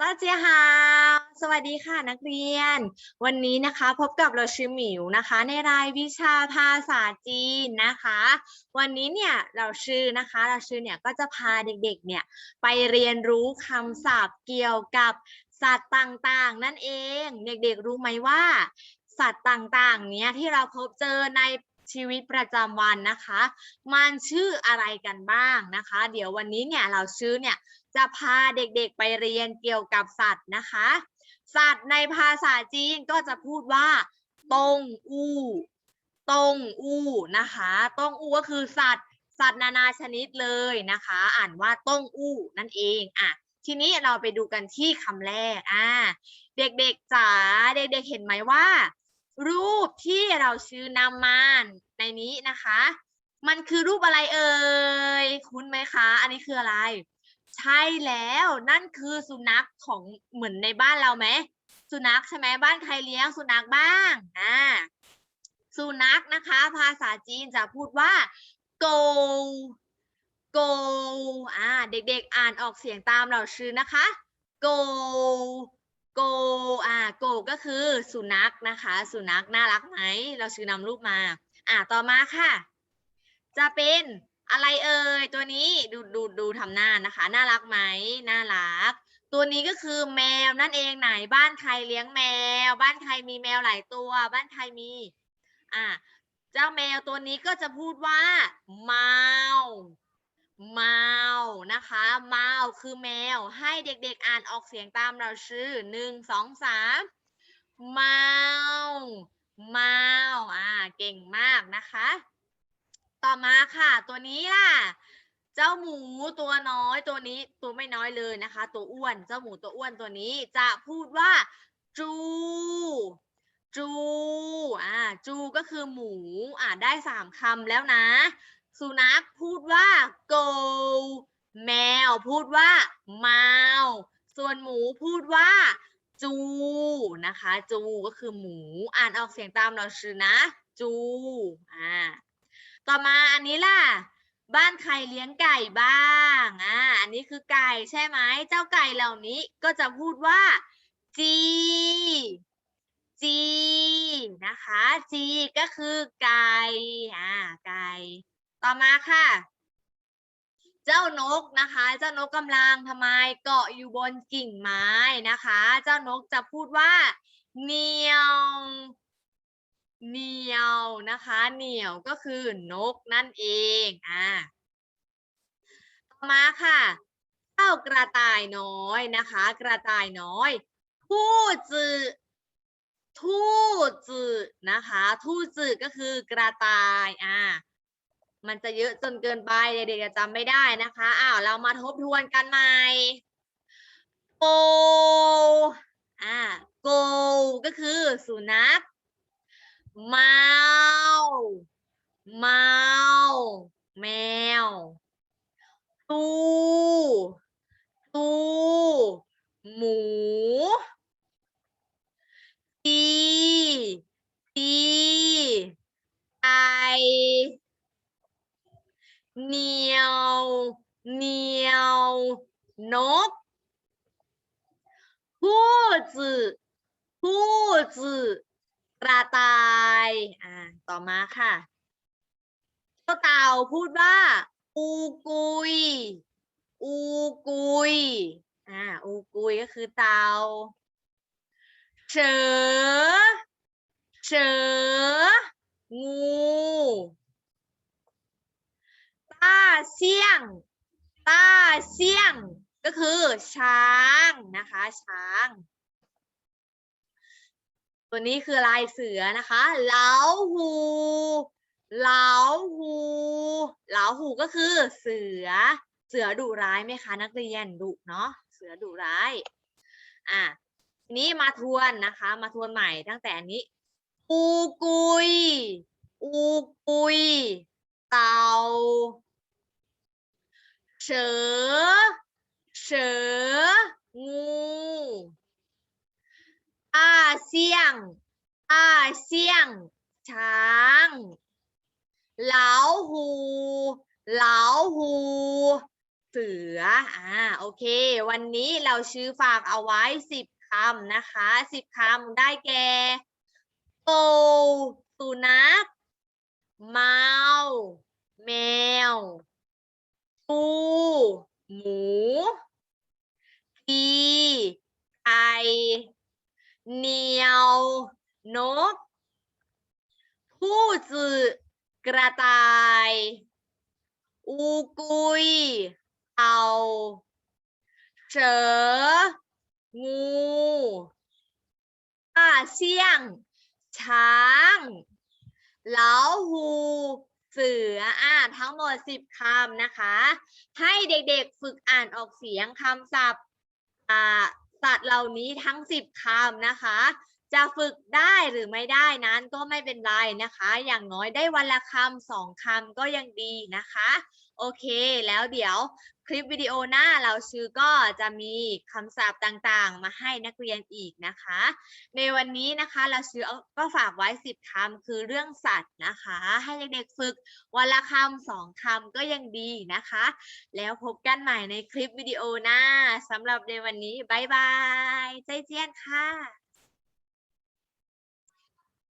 ตาเจียฮาสวัสดีค่ะนักเรียน วันนี้นะคะพบกับเราชื่อหมิวนะคะ ในรายวิชาภาษาจีนนะคะ วันนี้เนี่ยเราชื่อนะคะเราชื่อเนี่ยก็จะพาเด็กๆเนี่ยไปเรียนรู้คำศัพท์เกี่ยวกับสัตว์ต่างๆ นั่นเอง เด็กๆรู้ไหมว่า สัตว์ต่างๆ เนี่ยที่เราพบเจอใน ชีวิตประจำวันนะคะ มันชื่ออะไรกันบ้างนะคะ เดี๋ยววันนี้เนี่ยเราชื่อเนี่ยจะพาเด็กๆไปเรียนเกี่ยวกับสัตว์นะคะ สัตว์ในภาษาจีนก็จะพูดว่า ตงอูตงอูนะคะตงอูก็คือสัตว์ สัตว์นานาชนิดเลยนะคะ อ่านว่าตงอูนั่นเองอะทีนี้เราไปดูกันที่คำแรกอ่าเด็กๆจ๋าเด็กๆเห็นไหมว่า รูปที่เราชื่อนำมาในนี้นะคะ มันคือรูปอะไรเอ่ยคุ้นไหมคะ อันนี้คืออะไร ใช่แล้วนั่นคือสุนัขของเหมือนในบ้านเราไหมสุนัขใช่ไหมบ้านใครเลี้ยงสุนัขบ้างอ่าสุนัขนะคะ ภาษาจีนจะพูดว่า go go อ่าเด็กๆอ่านออกเสียงตามเราชื่อนะคะโก go go อ่า go ก็คือสุนัขนะคะ สุนัขน่ารักไหม เราชื่อนำรูปมา อ่าต่อมาค่ะ จะเป็นอะไรเอ่ยตัวนี้ดูดูดูทำหน้านะคะ น่ารักไหมน่ารัก ตัวนี้ก็คือแมวนั่นเองไหนบ้านใครเลี้ยงแมว บ้านใครมีแมวหลายตัว บ้านใครมีอ่าเจ้าแมวตัวนี้ก็จะพูดว่าเมา เมานะคะเมาคือแมว ให้เด็กๆอ่านออกเสียงตามเราชื่อหนึ่งสองสามเมาเมาอ่า เก่งมากนะคะ ต่อมาค่ะ ตัวนี้ล่ะ เจ้าหมูตัวน้อยตัวนี้ตัวไม่น้อยเลยนะคะ ตัวอ้วน เจ้าหมูตัวอ้วนตัวนี้จะพูดว่า จู จู อ่า จูก็คือหมู อ่าได้สามคำแล้วนะ สุนั ว่า go แมวพูดว่าเมาส่วนหมูพูดว่า จูนะคะ จูก็คือหมู อ่านออกเสียงตามเราชื่อนะ จูอ่าต่อมาอันนี้ล่ะ บ้านใครเลี้ยงไก่บ้างอ่าอันนี้คือไก่ใช่ไหมเจ้าไก่เหล่านี้ก็จะพูดว่า จีจีนะคะ จีก็คือไก่อ่าไก่ต่อมาค่ะ เจ้านกนะคะ เจ้านกกำลังทำไมเกาะอยู่บนกิ่งไม้นะคะ เจ้านกจะพูดว่าเหนียวเหนียวนะคะเหนียวก็คือนกนั่นเองอ่าต่อมาค่ะเจ้ากระต่ายน้อยนะคะ กระต่ายน้อยทู่จือทู่จือนะคะทู่จือก็คือกระต่ายอ่า มันจะเยอะจนเกินไปเด็กๆจะจำไม่ได้นะคะอ้าวเรามาทบทวนกันใหม่โกอ่าโกก็คือสุนัขเมาเมาแมว ตู ตู หมู เหนียวเหนียวนกพูจือพูจือกระต่ายอ่าต่อมาค่ะเจ้าเต่าพูดว่า อูกุย อูกุยอ่าอูกุยก็คือเต่าเฉอเฉองู เสี่ยง ต้าเสี่ยง ก็คือช้างนะคะ ช้าง ตัวนี้คือลายเสือนะคะเหลาหูเหลาหูเหลาหูก็คือเสือ เสือดุร้ายไหมคะ นักเรียนดุเนาะ เสือดุร้าย อะนี้มาทวนนะคะ มาทวนใหม่ตั้งแต่อันนี้ อูกุย อูกุย เต่า เฉอ เฉอ งูอาเซียงอาเซียง ช้างเหลาหูเหลาหูเสือ อ่า โอเค วันนี้เราชื่อฝากเอาไว้สิบคำนะคะสิบคำได้แก่โกสุนัขแมวแมวปู หมูทีไก่เหนียว นก ผู้จือกระต่าย อูกุยเต่าเสืองูป้าเสี่ยง ช้างเหลาหู เสืออ่าทั้งหมดสิบคำนะคะ ให้เด็กๆฝึกอ่านออกเสียงคำศัพท์อ่าสัตว์เหล่านี้ทั้งสิบคำนะคะ จะฝึกได้หรือไม่ได้นั้นก็ไม่เป็นไรนะคะ อย่างน้อยได้วันละคำสองคำก็ยังดีนะคะ โอเค แล้วเดี๋ยวคลิปวิดีโอหน้าเราชื่อก็จะมีคำศัพท์ต่างๆ มาให้นักเรียนอีกนะคะ ในวันนี้นะคะเราชื่อก็ฝากไว้สิบคำคือเรื่องสัตว์นะคะ ให้เด็กๆฝึกวันละคำสองคำก็ยังดีนะคะ แล้วพบกันใหม่ในคลิปวิดีโอหน้าสำหรับในวันนี้บ๊ายบายใจเจียนค่ะ